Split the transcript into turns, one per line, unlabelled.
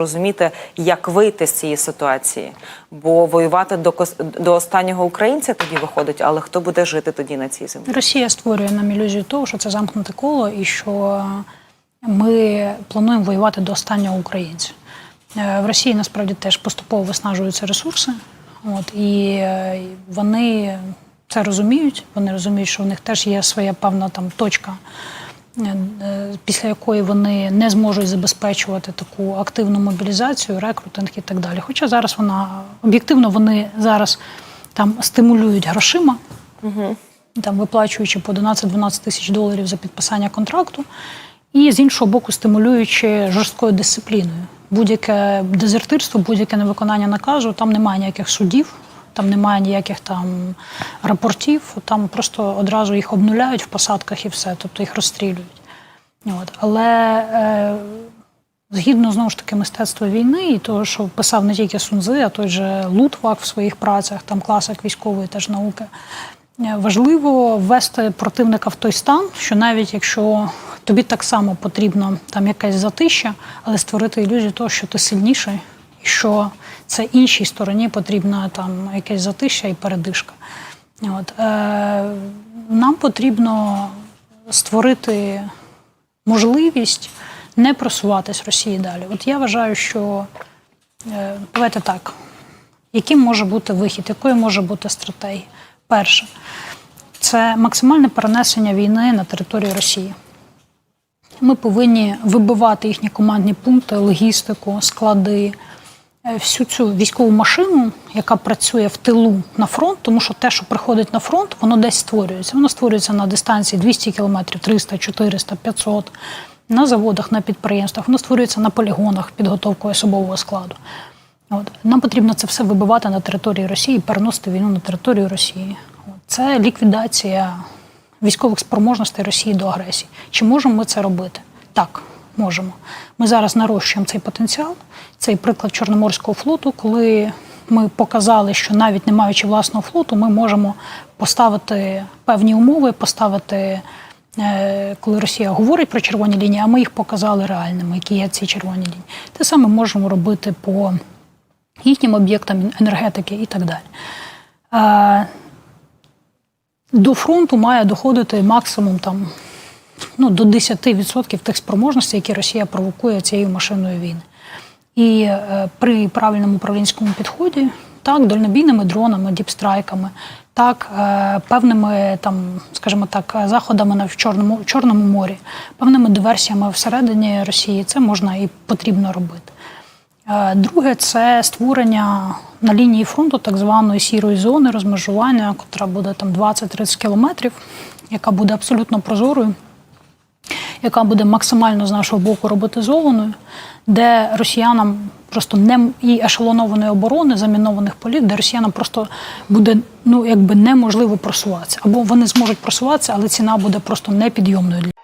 розуміти, як вийти з цієї ситуації. Бо воювати до до останнього українця тоді виходить, але хто буде жити тоді на цій землі?
Росія створює нам ілюзію того, що це замкнуте коло, і що ми плануємо воювати до останнього українця. Е, В Росії насправді теж поступово виснажуються ресурси, от і е, вони це розуміють. Вони розуміють, що в них теж є своя певна там точка, після якої вони не зможуть забезпечувати таку активну мобілізацію, рекрутинг і так далі. Хоча зараз вона об'єктивно вони зараз там стимулюють грошима там виплачуючи по 11-12 тисяч доларів за підписання контракту, і з іншого боку, стимулюючи жорсткою дисципліною. Будь-яке дезертирство, будь-яке невиконання наказу, там немає ніяких судів, там немає ніяких там рапортів, там просто одразу їх обнуляють в посадках і все, тобто їх розстрілюють. От. Але е, згідно знову ж таки мистецтва війни, і того, що писав не тільки Сунзи, а той же Лутвак в своїх працях, там класик військової теж науки. е, Важливо ввести противника в той стан, що навіть якщо тобі так само потрібно там якась затища, але створити ілюзію того, що ти сильніший, що це іншій стороні потрібна там якесь затища і передишка. От, е, нам потрібно створити можливість не просуватись Росії далі. От я вважаю, що е, давайте так, яким може бути вихід, якою може бути стратегія? Перше, це максимальне перенесення війни на територію Росії. Ми повинні вибивати їхні командні пункти, логістику, склади, всю цю військову машину, яка працює в тилу на фронт, тому що те, що приходить на фронт, воно десь створюється. Воно створюється на дистанції 200 кілометрів, 300, 400, 500, на заводах, на підприємствах, воно створюється на полігонах підготовкою особового складу. От. Нам потрібно це все вибивати на території Росії, переносити війну на територію Росії. Це ліквідація військових спроможностей Росії до агресії. Чи можемо ми це робити? Так, можемо. Ми зараз нарощуємо цей потенціал. Цей приклад Чорноморського флоту, коли ми показали, що навіть не маючи власного флоту, ми можемо поставити певні умови, поставити. е, Коли Росія говорить про червоні лінії, а ми їх показали реальними, які є ці червоні лінії. Те саме можемо робити по їхнім об'єктам енергетики і так далі. Е, До фронту має доходити максимум там, ну, до 10% тих спроможностей, які Росія провокує цією машиною війни. І е, при правильному управлінському підході, так, дальнобійними дронами, діпстрайками, так, е, певними там, скажімо так, заходами на в Чорному, Чорному морі, певними диверсіями всередині Росії, це можна і потрібно робити. Е, Друге, це створення на лінії фронту так званої сірої зони розмежування, котра буде там 20-30 кілометрів, яка буде абсолютно прозорою, яка буде максимально з нашого боку роботизованою, де росіянам просто не і ешелонованої оборони, замінованих полів, де росіянам просто буде ну якби неможливо просуватися. Або вони зможуть просуватися, але ціна буде просто непідйомною для.